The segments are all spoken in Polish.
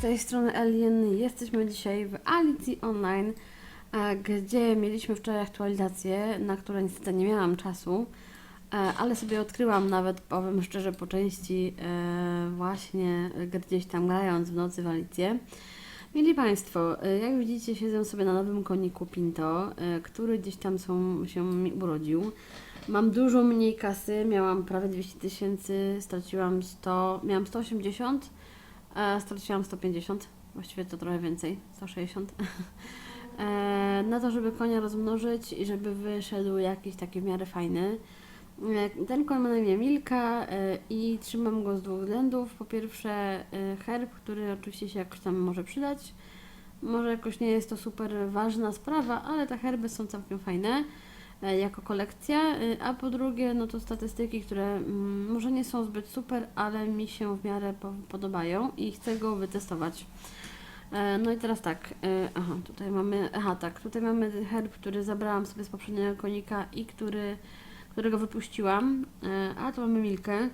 tej strony Alien. Jesteśmy dzisiaj w Alicji Online, gdzie mieliśmy wczoraj aktualizację, na które niestety nie miałam czasu, e, ale sobie odkryłam nawet, powiem szczerze, po części e, właśnie gdzieś tam grając w nocy w Alicję. Mieli Państwo, e, jak widzicie, siedzę sobie na nowym koniku Pinto, który gdzieś tam są, się mi urodził. Mam dużo mniej kasy, miałam prawie 200 tysięcy, straciłam 100, miałam 180, a straciłam 150, właściwie to trochę więcej, 160. E, na to, żeby konia rozmnożyć i żeby wyszedł jakiś taki w miarę fajny. E, Ten koń ma na imię Milka e, i trzymam go z dwóch względów. Po pierwsze e, herb, który oczywiście się jakoś tam może przydać. Może jakoś nie jest to super ważna sprawa, ale te herby są całkiem fajne e, jako kolekcja, e, a po drugie, no to statystyki, które mm, może nie są zbyt super, ale mi się w miarę po- podobają i chcę go wytestować. E, No i teraz tak, e, aha, tutaj mamy, aha tak, tutaj mamy herb, który zabrałam sobie z poprzedniego konika i który, którego wypuściłam, e, a tu mamy Milkę.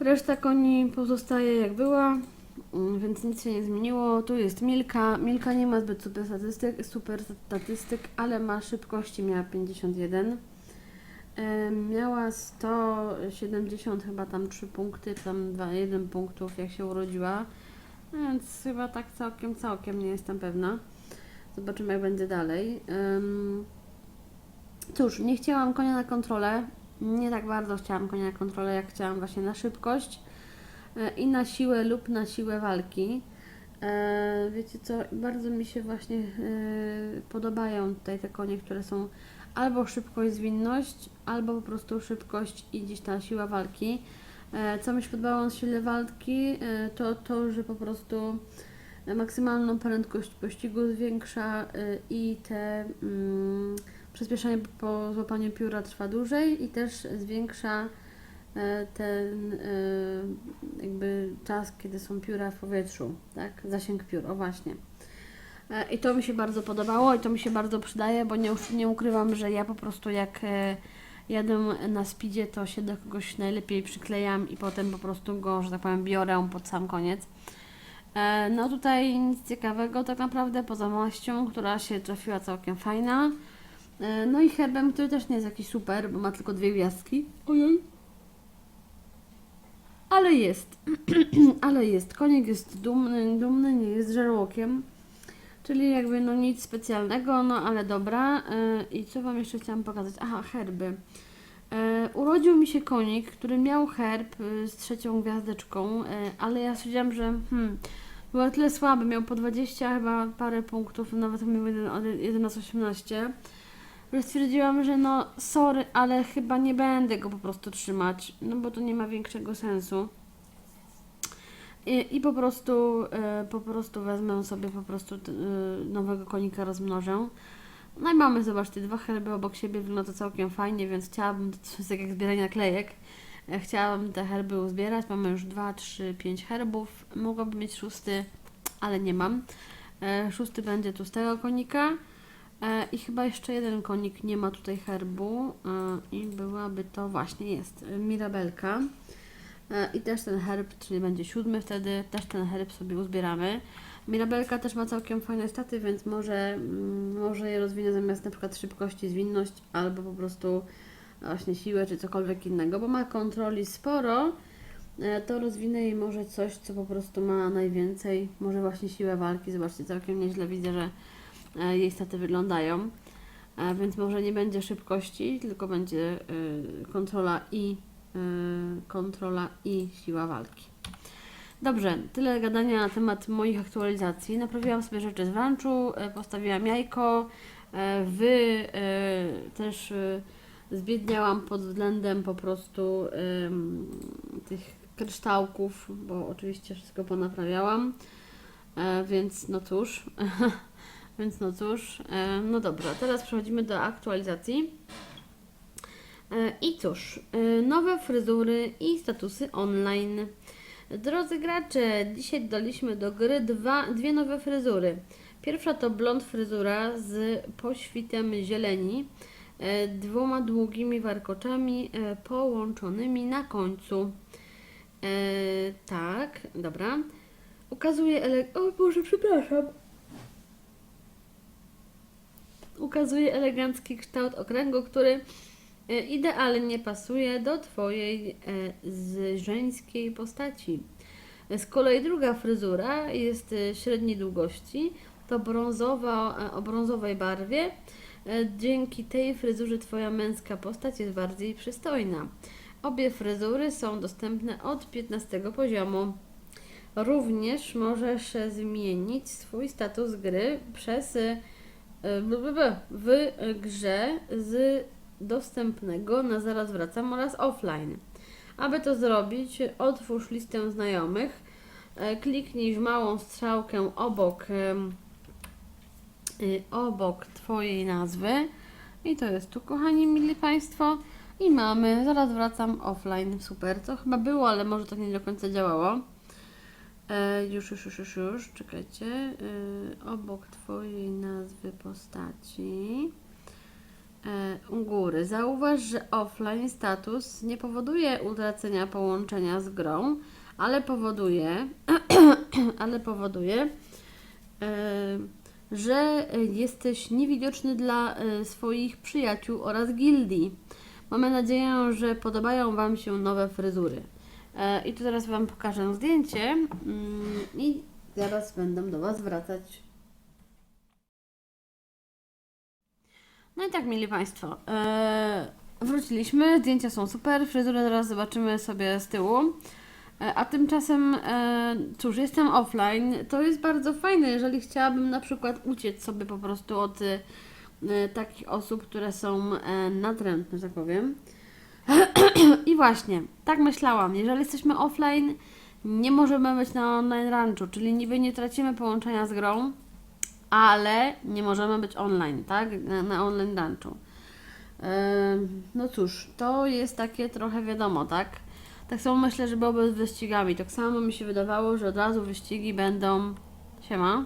Reszta koni pozostaje jak była, więc nic się nie zmieniło. Tu jest Milka. Milka nie ma zbyt super statystyk, super statystyk ale ma szybkości, miała 51. E, Miała 170 chyba tam 3 punkty, tam 2, 1 punktów jak się urodziła. No Więc chyba tak całkiem, całkiem nie jestem pewna. Zobaczymy jak będzie dalej. Cóż, nie chciałam konia na kontrolę. Nie tak bardzo chciałam konia na kontrolę, jak chciałam właśnie na szybkość i na siłę lub na siłę walki. E, Wiecie co, bardzo mi się właśnie e, podobają tutaj te konie, które są albo szybkość, zwinność, albo po prostu szybkość i gdzieś ta siła walki. E, Co mi się podobało w sile walki, e, to to, że po prostu maksymalną prędkość pościgu zwiększa e, i te mm, przyspieszenie po złapaniu pióra trwa dłużej i też zwiększa e, ten e, jakby czas, kiedy są pióra w powietrzu, tak? Zasięg piór, o właśnie. E, I to mi się bardzo podobało i to mi się bardzo przydaje, bo nie, nie ukrywam, że ja po prostu jak e, jadę na speedzie, to się do kogoś najlepiej przyklejam i potem po prostu go, że tak powiem, biorę pod sam koniec. E, No tutaj nic ciekawego tak naprawdę, poza maścią, która się trafiła całkiem fajna. E, No i herbem, który też nie jest jakiś super, bo ma tylko dwie gwiazdki. Ojej. Ale jest. Ale jest. Konik jest dumny, dumny, nie jest żarłokiem. Czyli jakby no nic specjalnego, no ale dobra. E, I co Wam jeszcze chciałam pokazać? Aha, herby. E, urodził mi się konik, który miał herb e, z trzecią gwiazdeczką, ale ja stwierdziłam, że hmm, był tyle słaby, miał po 20 chyba parę punktów, nawet miał 11-18, że stwierdziłam, że no sorry, ale chyba nie będę go po prostu trzymać, no bo to nie ma większego sensu. I, i po prostu, e, po prostu wezmę sobie po prostu e, nowego konika rozmnożę. No i mamy, zobaczcie, dwa herby obok siebie, wygląda to całkiem fajnie, więc chciałabym, to jest tak jak zbieranie naklejek, e, chciałabym te herby uzbierać. Mamy już dwa, trzy, pięć herbów. Mogłabym mieć szósty, ale nie mam. Szósty będzie tu z tego konika. E, I chyba jeszcze jeden konik nie ma tutaj herbu. e, I byłaby to właśnie jest e, Mirabelka. I też ten herb, czyli będzie siódmy wtedy, też ten herb sobie uzbieramy. Mirabelka też ma całkiem fajne staty, więc może, mm, może je rozwinę zamiast na przykład szybkości, zwinność, albo po prostu właśnie siłę, czy cokolwiek innego, bo ma kontroli sporo, to rozwinę jej może coś, co po prostu ma najwięcej, może właśnie siłę walki. Zobaczcie, całkiem nieźle widzę, że jej staty wyglądają. E, Więc może nie będzie szybkości, tylko będzie y, kontrola i kontrola i siła walki. Dobrze, tyle gadania na temat moich aktualizacji. Naprawiłam sobie rzeczy z ranczu, e, postawiłam jajko, e, wy e, też e, zbiedniałam pod względem po prostu tych kryształków, bo oczywiście wszystko ponaprawiałam, e, więc no cóż, więc no cóż, e, no dobra, teraz przechodzimy do aktualizacji. E, I cóż, e, nowe fryzury i statusy online. Drodzy gracze, dzisiaj dodaliśmy do gry dwa, dwie nowe fryzury. Pierwsza to blond fryzura z poświtem zieleni, dwoma długimi warkoczami połączonymi na końcu. Tak, dobra. Ukazuje ele... O Boże, przepraszam. Ukazuje elegancki kształt okręgu, który e, idealnie pasuje do Twojej e, żeńskiej postaci. Z kolei druga fryzura jest e, średniej długości, to brązowa, o brązowej barwie. Dzięki tej fryzurze Twoja męska postać jest bardziej przystojna. Obie fryzury są dostępne od 15 poziomu. Również możesz zmienić swój status gry przez w e, grze z dostępnego na zaraz wracam oraz offline. Aby to zrobić, otwórz listę znajomych, e, kliknij w małą strzałkę obok, y, obok Twojej nazwy i to jest tu, kochani, mili Państwo. I mamy, zaraz wracam offline, super. To chyba było, ale może tak nie do końca działało. E, już, już, już, już, już, czekajcie. E, obok Twojej nazwy postaci. E, u góry. Zauważ, że offline status nie powoduje utracenia połączenia z grą, ale powoduje, ale powoduje, e, że jesteś niewidoczny dla e, swoich przyjaciół oraz gildii. Mamy nadzieję, że podobają Wam się nowe fryzury. E, I tu teraz Wam pokażę zdjęcie mm, i zaraz będę do Was wracać. No i tak, mili Państwo, e, wróciliśmy, zdjęcia są super, fryzurę zaraz zobaczymy sobie z tyłu. E, A tymczasem, cóż, jestem offline. To jest bardzo fajne, jeżeli chciałabym na przykład uciec sobie po prostu od takich osób, które są natrętne, że tak powiem. I właśnie, tak myślałam. Jeżeli jesteśmy offline, nie możemy być na online ranchu, czyli niby nie tracimy połączenia z grą, ale nie możemy być online, tak? Na, na online ranchu. No cóż, to jest takie trochę wiadomo, tak? Tak samo myślę, że byłoby z wyścigami. Tak samo mi się wydawało, że od razu wyścigi będą. Siema.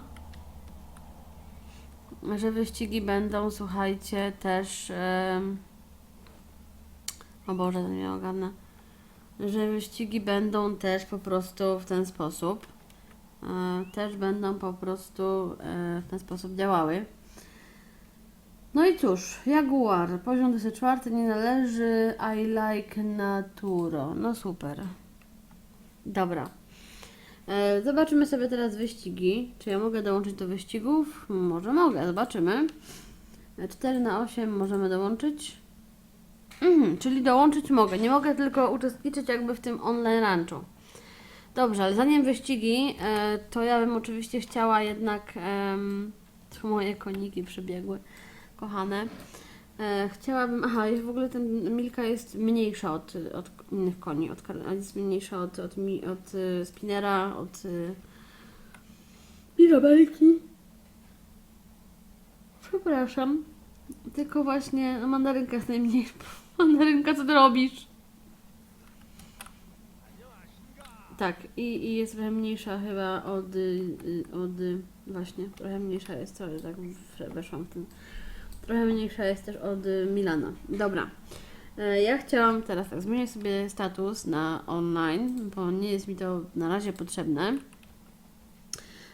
Że wyścigi będą, słuchajcie, też. em, O Boże, to nie ogarnę. Że wyścigi będą też po prostu w ten sposób. E, Też będą po prostu e, w ten sposób działały. No i cóż, Jaguar, poziom 24 nie należy, I like Naturo. No super. Dobra. E, zobaczymy sobie teraz wyścigi. Czy ja mogę dołączyć do wyścigów? Może mogę, zobaczymy. E, 4 na 8 możemy dołączyć. Mhm, czyli dołączyć mogę. Nie mogę tylko uczestniczyć jakby w tym online ranchu. Dobrze, ale zanim wyścigi, e, to ja bym oczywiście chciała jednak. em, tu moje koniki przybiegły kochane. E, chciałabym. Aha, jest w ogóle ten Milka jest mniejsza od, od innych koni. Od, jest mniejsza od, od, mi, od y, Spinera, od y, Mirabelki. Przepraszam. Tylko właśnie mandarynka jest najmniejsza. Mandarynka, co ty robisz? Tak, i, i jest trochę mniejsza chyba od, y, y, od y, właśnie, trochę mniejsza jest, co tak weszłam w tym. Trochę mniejsza jest też od Milana. Dobra. E, Ja chciałam teraz tak zmienić sobie status na online, bo nie jest mi to na razie potrzebne.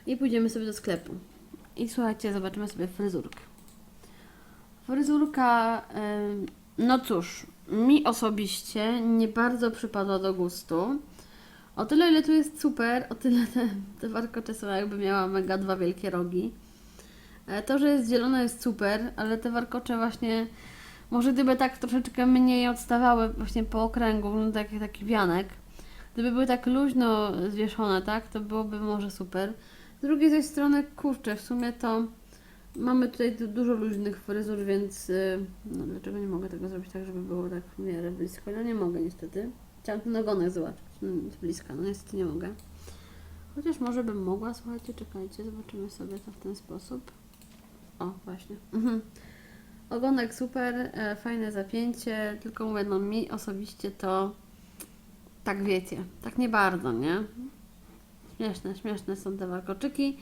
I pójdziemy sobie do sklepu. I słuchajcie, zobaczymy sobie fryzurkę. Fryzurka, no cóż, mi osobiście nie bardzo przypadła do gustu. O tyle, ile tu jest super, o tyle te, te warkocze są jakby miała mega dwa wielkie rogi. E, To, że jest zielone jest super, ale te warkocze właśnie, może gdyby tak troszeczkę mniej odstawały właśnie po okręgu, no taki, taki wianek, gdyby były tak luźno zwieszone, tak, to byłoby może super. Z drugiej zaś strony, kurczę, w sumie to mamy tutaj du- dużo luźnych fryzur, więc y, no dlaczego nie mogę tego zrobić tak, żeby było tak w miarę blisko? No nie mogę niestety. Chciałam ten ogonek zobaczyć mm, z bliska, no niestety nie mogę. Chociaż może bym mogła, słuchajcie, czekajcie, zobaczymy sobie to w ten sposób. O, właśnie. Mhm. Ogonek super, e, fajne zapięcie, tylko mówię, no mi osobiście to tak wiecie, tak nie bardzo, nie? Śmieszne, śmieszne są te warkoczyki,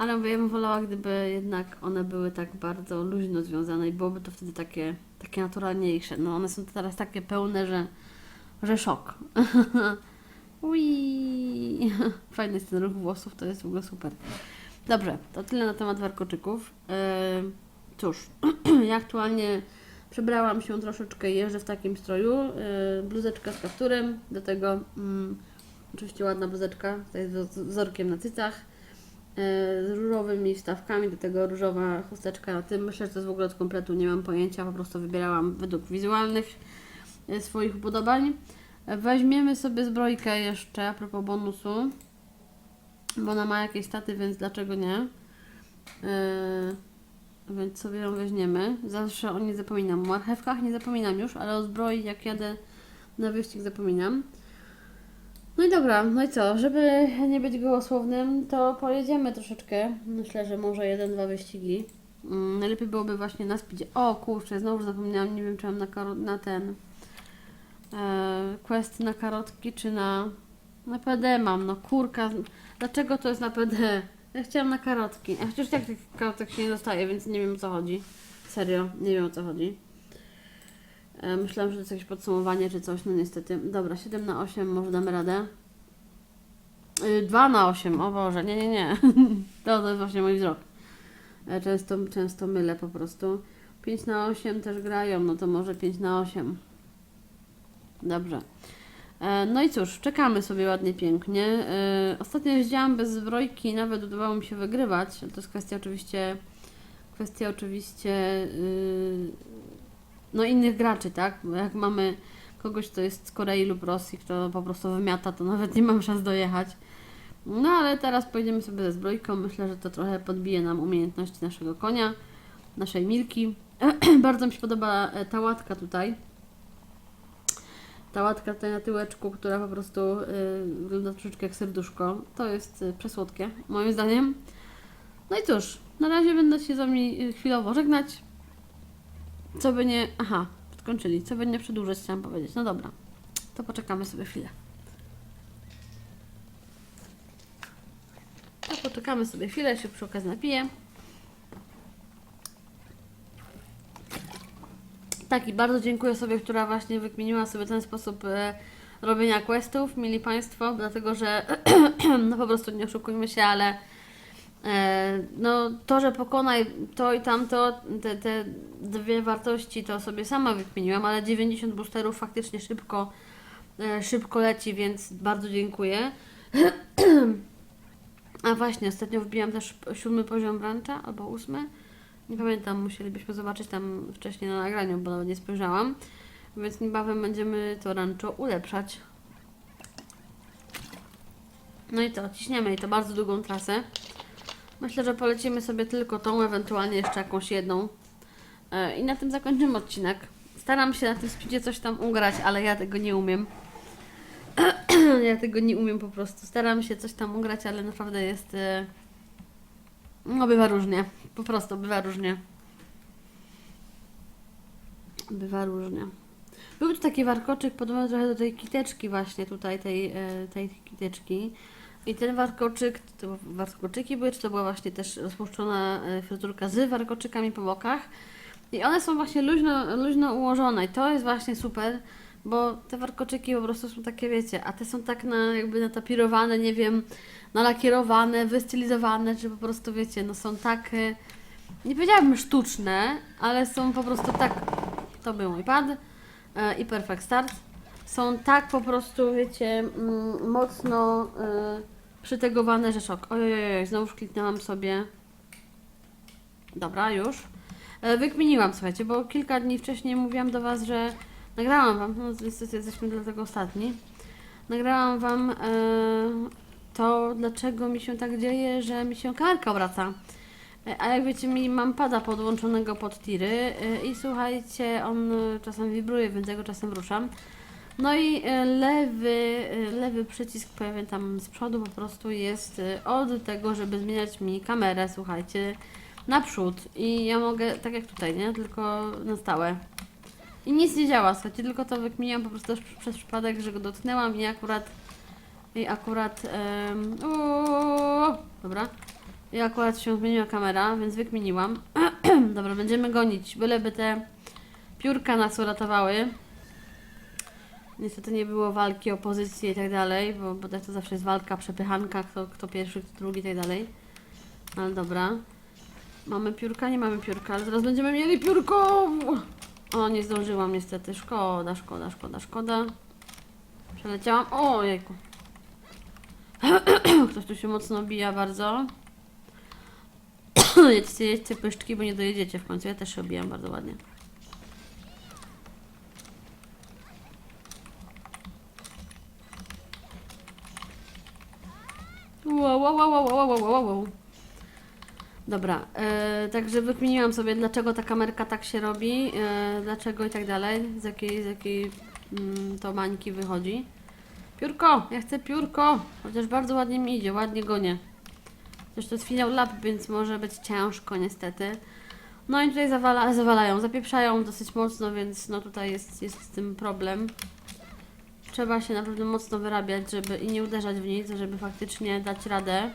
ale mówię, ja bym wolała, gdyby jednak one były tak bardzo luźno związane i byłoby to wtedy takie, takie naturalniejsze. No one są teraz takie pełne, że, że szok. Ui. Fajny jest ten ruch włosów, to jest w ogóle super. Dobrze, to tyle na temat warkoczyków. Yy, cóż, ja aktualnie przebrałam się troszeczkę jeżdżę w takim stroju. Yy, bluzeczka z kapturem, do tego mm, oczywiście ładna bluzeczka, tutaj z wzorkiem na cycach. Yy, Z różowymi wstawkami, do tego różowa chusteczka na tym. Myślę, że to jest w ogóle od kompletu, nie mam pojęcia, po prostu wybierałam według wizualnych yy, swoich upodobań. Weźmiemy sobie zbrojkę jeszcze a propos bonusu, bo ona ma jakieś staty, więc dlaczego nie? Yy, więc sobie ją weźmiemy. Zawsze o niej zapominam. O marchewkach nie zapominam już, ale o zbroi jak jadę na wyścig zapominam. No i dobra, no i co? Żeby nie być gołosłownym, to pojedziemy troszeczkę. Myślę, że może jeden, dwa wyścigi. Mm, najlepiej byłoby właśnie na speedzie. O kurczę, znowu zapomniałam, nie wiem czy mam na, na ten e, quest na karotki, czy na... Na PD mam, no kurka. Dlaczego to jest na PD? Ja chciałam na karotki. A chociaż tak tych karotek się nie dostaje, więc nie wiem o co chodzi. Serio, nie wiem o co chodzi. E, myślałam, że to jest jakieś podsumowanie czy coś, no niestety. Dobra, 7 na 8, może damy radę. Y, 2 na 8, o Boże, nie, nie, nie. To, to jest właśnie mój wzrok. E, Często, często mylę po prostu. 5 na 8 też grają, no to może 5 na 8. Dobrze. E, No i cóż, czekamy sobie ładnie, pięknie. E, Ostatnio jeździłam bez zbrojki nawet udawało mi się wygrywać. To jest kwestia oczywiście, kwestia oczywiście yy, no innych graczy, tak? Bo jak mamy kogoś, kto jest z Korei lub Rosji, kto po prostu wymiata, to nawet nie mam szans dojechać. No ale teraz pojedziemy sobie ze zbrojką. Myślę, że to trochę podbije nam umiejętności naszego konia, naszej Milki. Bardzo mi się podoba e, ta łatka tutaj. Ta łatka tutaj na tyłeczku, która po prostu y, wygląda troszeczkę jak serduszko. To jest y, przesłodkie, moim zdaniem. No i cóż, na razie będę się z Wami chwilowo żegnać. Co by nie... Aha, skończyli. Co by nie przedłużać, chciałam powiedzieć. No dobra, to poczekamy sobie chwilę. To poczekamy sobie chwilę, się przy okazji napiję. Tak, i bardzo dziękuję sobie, która właśnie wykminiła sobie ten sposób e, robienia questów, mieli Państwo, dlatego że no po prostu nie oszukujmy się, ale no to, że pokonaj to i tamto, te, te dwie wartości, to sobie sama wykminiłam, ale 90 boosterów faktycznie szybko, e, szybko leci, więc bardzo dziękuję. A właśnie, ostatnio wbijam też siódmy poziom brancha, albo ósmy. Nie pamiętam, musielibyśmy zobaczyć tam wcześniej na nagraniu, bo nawet nie spojrzałam. Więc niebawem będziemy to rancho ulepszać. No i to, ciśniemy i to bardzo długą trasę. Myślę, że polecimy sobie tylko tą, ewentualnie jeszcze jakąś jedną. E, I na tym zakończymy odcinek. Staram się na tym speedzie coś tam ugrać, ale ja tego nie umiem. ja tego nie umiem po prostu. Staram się coś tam ugrać, ale naprawdę jest... E, no bywa różnie. Po prostu bywa różnie. Bywa różnie. Był tu taki warkoczyk, podobny trochę do tej kiteczki właśnie tutaj, tej, e, tej kiteczki. I ten warkoczyk, to warkoczyki były, czy to była właśnie też rozpuszczona e, fryzurka z warkoczykami po bokach. I one są właśnie luźno, luźno ułożone i to jest właśnie super, bo te warkoczyki po prostu są takie, wiecie, a te są tak na, jakby natapirowane, nie wiem, nalakierowane, wystylizowane, czy po prostu, wiecie, no są tak, e, nie powiedziałabym sztuczne, ale są po prostu tak, to był mój pad e, i Perfect Start, są tak po prostu, wiecie, mm, mocno e, przytegowane, że szok. Ojej, znowu kliknęłam sobie. Dobra, już. E, Wykminiłam, słuchajcie, bo kilka dni wcześniej mówiłam do Was, że nagrałam Wam, no niestety jesteśmy dlatego ostatni, nagrałam Wam e, to, dlaczego mi się tak dzieje, że mi się karka obraca. E, A jak wiecie, mi mam pada podłączonego pod tiry e, i słuchajcie, on czasem wibruje, więc ja go czasem ruszam. No i e, lewy, e, lewy przycisk, pamiętam z przodu po prostu jest e, od tego, żeby zmieniać mi kamerę, słuchajcie, naprzód. I ja mogę, tak jak tutaj, nie? Tylko na stałe. I nic nie działa, słuchajcie, tylko to wykminiłam po prostu przez przypadek, że go dotknęłam i akurat i akurat em, o, dobra. I akurat się zmieniła kamera, więc wykminiłam. dobra, będziemy gonić, byleby te piórka nas uratowały. Niestety nie było walki o pozycję i tak dalej, bo, bo to zawsze jest walka, przepychanka, kto, kto pierwszy, kto drugi i tak dalej. Ale dobra. Mamy piórka? Nie mamy piórka, ale zaraz będziemy mieli piórko! O, nie zdążyłam niestety. Szkoda, szkoda, szkoda, szkoda. Przeleciałam. O, jejku. Ktoś tu się mocno bija bardzo. jedźcie, jedźcie pyszczki, bo nie dojedziecie w końcu. Ja też się obijam bardzo ładnie. Wow, wow, wow, wow, wow, wow. Dobra, e, także wykminiłam sobie, dlaczego ta kamerka tak się robi, e, dlaczego i tak dalej, z jakiej, z jakiej mm, to mańki wychodzi. Piórko! Ja chcę piórko! Chociaż bardzo ładnie mi idzie, ładnie gonię. Chociaż to jest finał lap, więc może być ciężko niestety. No i tutaj zawala, zawalają, zapieprzają dosyć mocno, więc no tutaj jest, jest z tym problem. Trzeba się naprawdę mocno wyrabiać, żeby i nie uderzać w nic, żeby faktycznie dać radę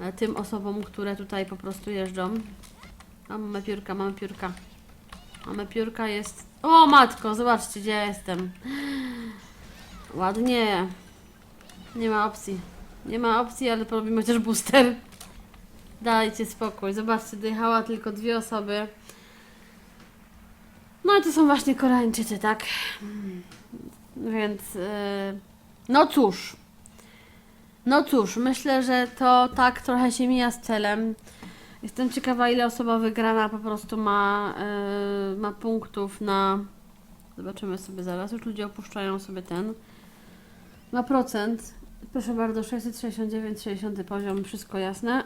e, tym osobom, które tutaj po prostu jeżdżą. Mamy piórka, mamy piórka. Mamy piórka, jest... O matko, zobaczcie gdzie ja jestem. Ładnie. Nie ma opcji. Nie ma opcji, ale porobimy chociaż booster. Dajcie spokój. Zobaczcie, dojechała tylko dwie osoby. No i to są właśnie Koreańczycy, tak? Więc, yy, no cóż. No cóż, myślę, że to tak trochę się mija z celem. Jestem ciekawa, ile osoba wygrana po prostu ma, yy, ma punktów na. Zobaczymy sobie zaraz. Już ludzie opuszczają sobie ten. Ma procent. Proszę bardzo, 669, 60 poziom, wszystko jasne.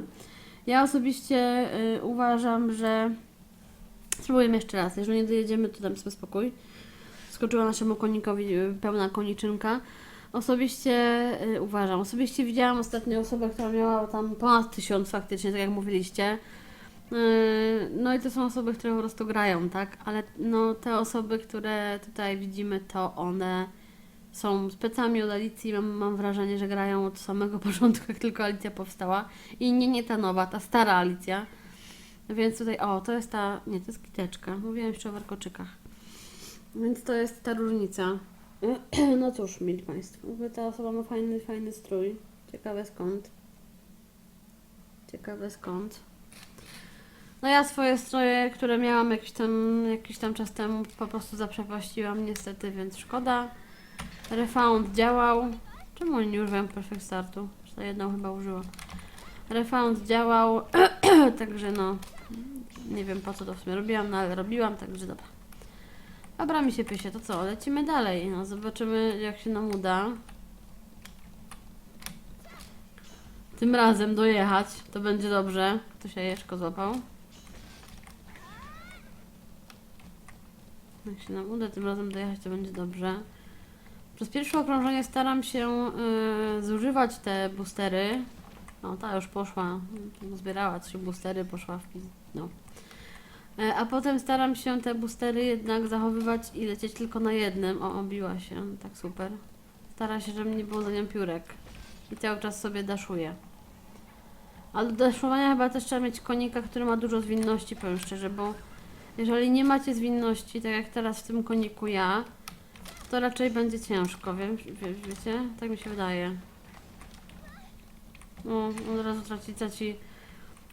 ja osobiście y, uważam, że. Spróbujemy jeszcze raz. Jeżeli nie dojedziemy, to dam sobie spokój. Skoczyła naszemu konikowi y, pełna koniczynka. Osobiście y, uważam. Osobiście widziałam ostatnio osobę, która miała tam ponad tysiąc faktycznie, tak jak mówiliście. Y, No i to są osoby, które po prostu grają, tak? Ale no, te osoby, które tutaj widzimy, to one są specami od Alicji. Mam, mam wrażenie, że grają od samego początku, jak tylko Alicja powstała. I nie, nie ta nowa, ta stara Alicja. Więc tutaj, o, to jest ta, nie, to jest kiteczka. Mówiłam jeszcze o warkoczykach. Więc to jest ta różnica. No cóż, mili Państwo, ta osoba ma fajny, fajny strój. Ciekawe skąd. Ciekawe skąd. No ja swoje stroje, które miałam jakiś tam, jakiś tam czas temu, po prostu zaprzepaściłam niestety, więc szkoda. Refound działał. Czemu oni nie używają Perfect Startu? Jeszcze jedną chyba użyła. Refound działał, także no, nie wiem po co to w sumie robiłam, no ale robiłam, także dobra. Dobra, mi się pysie, to co? Lecimy dalej. No, zobaczymy, jak się nam uda. Tym razem dojechać, to będzie dobrze. To się Jeszko złapał. Jak się nam uda tym razem dojechać, to będzie dobrze. Przez pierwsze okrążenie staram się yy, zużywać te boostery. No, ta już poszła, zbierała trzy boostery, poszła w. No. E, A potem staram się te boostery jednak zachowywać i lecieć tylko na jednym. O, obiła się, tak super. Stara się, żeby nie było za nią piórek. I cały czas sobie daszuję. Ale do daszowania chyba też trzeba mieć konika, który ma dużo zwinności, powiem szczerze, bo jeżeli nie macie zwinności, tak jak teraz w tym koniku ja, to raczej będzie ciężko, wiem, wie, wiecie? Tak mi się wydaje. No, od razu traci, traci,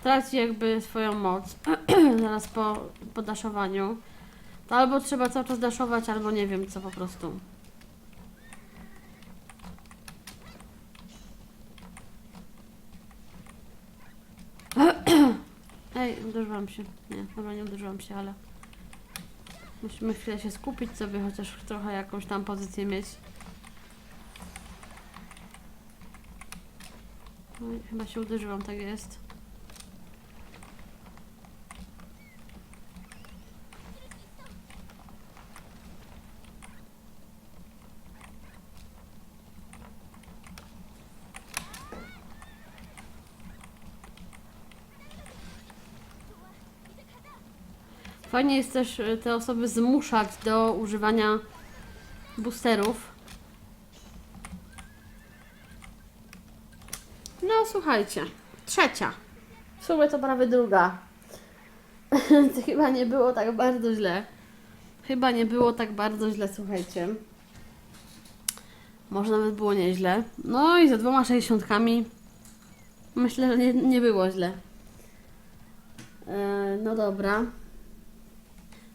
traci jakby swoją moc. Zaraz po, po daszowaniu. To albo trzeba cały czas daszować, albo nie wiem co po prostu. Ej, uderzyłam się. Nie, dobra, nie uderzyłam się, ale... Musimy chwilę się skupić sobie, chociaż trochę jakąś tam pozycję mieć. Oj, chyba się uderzyłam, tak jest. Fajnie jest też y, te osoby zmuszać do używania boosterów. No słuchajcie, trzecia. W sumie to prawie druga. to chyba nie było tak bardzo źle. Chyba nie było tak bardzo źle, słuchajcie. Może nawet było nieźle. No i za dwoma sześćdziesiątkami myślę, że nie, nie było źle. E, no dobra.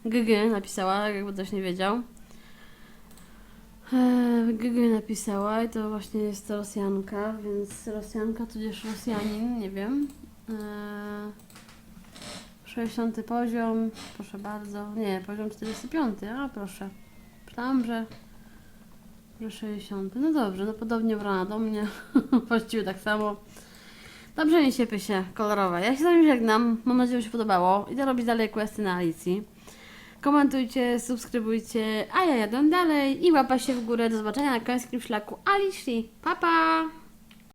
GG napisała, jakby ktoś nie wiedział. E, GG napisała i to właśnie jest Rosjanka, więc Rosjanka tudzież Rosjanin, nie wiem. E, 60 poziom, proszę bardzo. Nie, poziom 45, a proszę. Myślałam, że, że 60. No dobrze, no podobnie brana do mnie. Właściwie tak samo. Dobrze, siepy się, kolorowe. Ja się z wami żegnam. Mam nadzieję, że się podobało. Idę robić dalej questy na Alicji. Komentujcie, subskrybujcie, a ja jadę dalej i łapa się w górę. Do zobaczenia na końskim szlaku Alicji. Pa, pa!